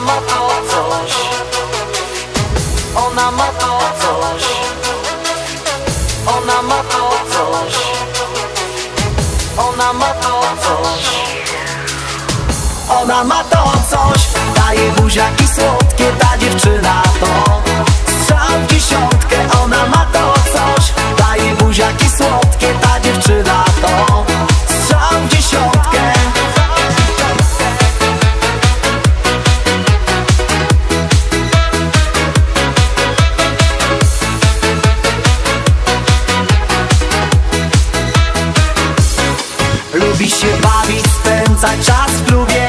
Ona ma to coś. Ona ma to coś. Ona ma to coś. Ona ma to coś. Ona ma to coś. Daje buziaki słodkie ta dziewczyna to Się bawić, spędzać czas w klubie.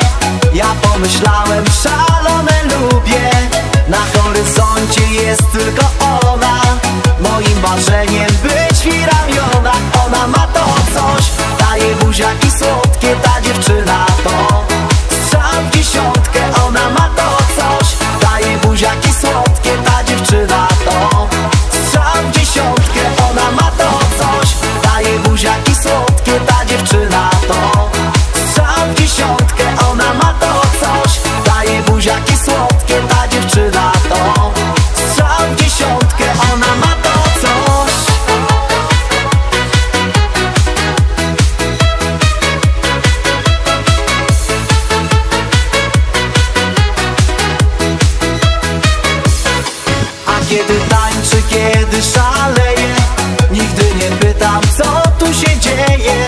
Ja pomyślałem, szalone lubię. Na horyzoncie jest tylko ona. Moim marzeniem być w kiedy tańczy, kiedy szaleje. Nigdy nie pytam, co tu się dzieje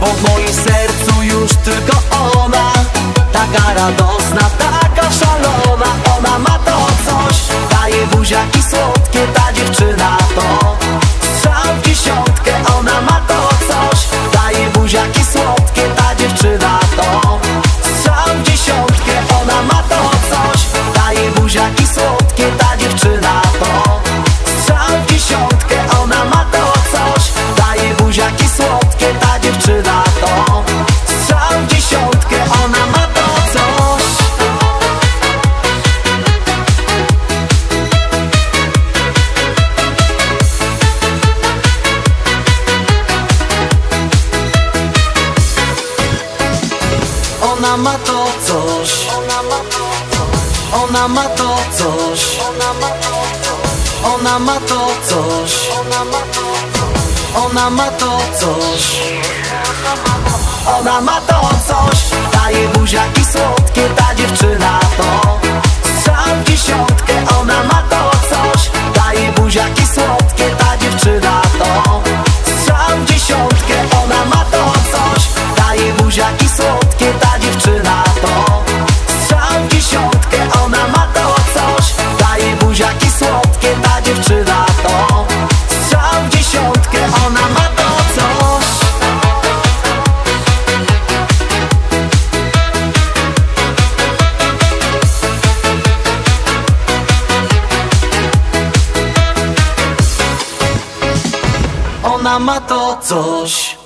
Bo w moim sercu już tylko ona. Taka radosna, taka szalona Ona ma to coś. Daje buziaki słodkie, ta dziewczyna to Ona ma to coś. Ona ma to coś. Ona ma to coś. Ona ma to coś. Ona ma to coś. Daje buziaki słodkie ta dziewczyna ma to coś